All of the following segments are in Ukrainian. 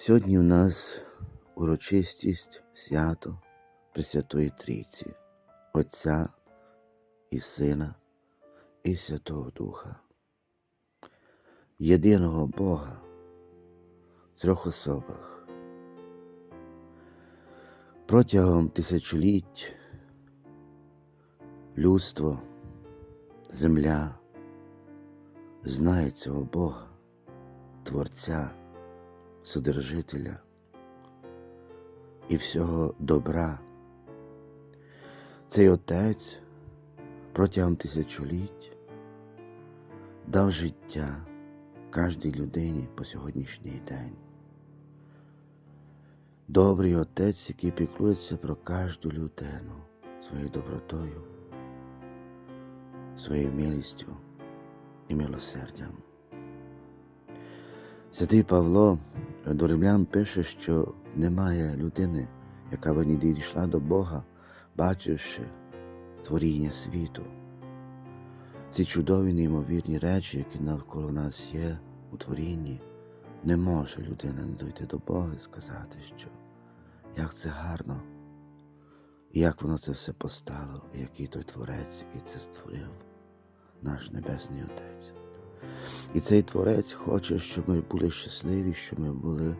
Сьогодні у нас урочистість свято Пресвятої Трійці, Отця і Сина і Святого Духа, єдиного Бога в трьох особах. Протягом тисячоліть людство, земля знає цього Бога, Творця, Содержителя і всього добра. Цей Отець протягом тисячоліть дав життя кожній людині по сьогоднішній день. Добрий Отець, який піклується про кожну людину своєю добротою, своєю милістю і милосердям. Святий Павло до римлян пише, що немає людини, яка б не дійшла до Бога, бачивши творіння світу. Ці чудові неймовірні речі, які навколо нас є у творінні, не може людина не дойти до Бога і сказати, що як це гарно, і як воно це все постало, і який той творець, який це створив, наш Небесний Отець. І цей творець хоче, щоб ми були щасливі, щоб ми були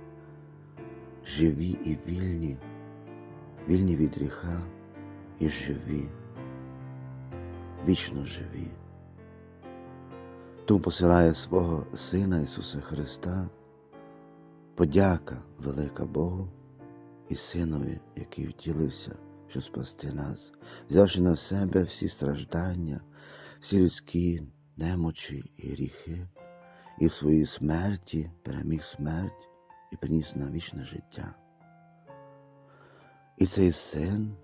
живі і вільні, вільні від гріха і живі, вічно живі. Тому посилає свого Сина Ісуса Христа, подяка велика Богу і Синові, який втілився, щоб спасти нас, взявши на себе всі страждання, всі людські немочі і гріхи, і в своїй смерті переміг смерть і приніс нам вічне життя. І цей син,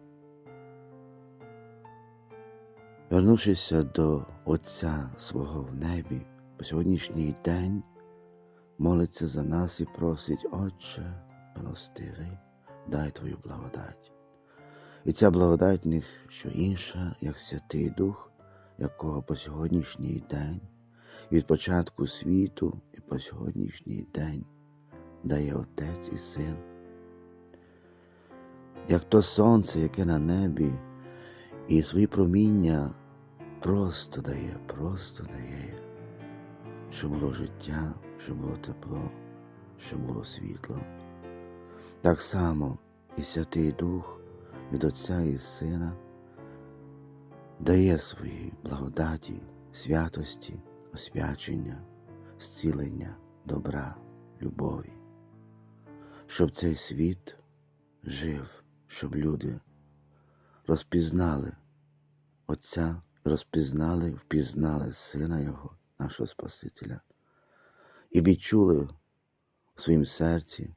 вернувшися до Отця свого в небі, по сьогоднішній день молиться за нас і просить, Отче, милостивий, дай Твою благодать. І ця благодать не що інша, як Святий Дух, якого по сьогоднішній день, від початку світу і по сьогоднішній день дає Отець і Син. Як то сонце, яке на небі, і свої проміння просто дає, просто дає, щоб було життя, щоб було тепло, щоб було світло. Так само і Святий Дух від Отця і Сина дає свої благодаті, святості, освячення, зцілення, добра, любові, щоб цей світ жив, щоб люди розпізнали Отця, розпізнали, впізнали Сина Його, нашого Спасителя, і відчули в своїм серці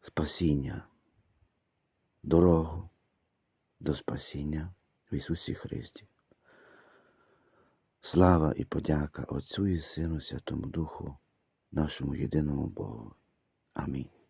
спасіння, дорогу до спасіння в Ісусі Христі. Слава і подяка Отцю і Сину Святому Духу, нашому єдиному Богу. Амінь.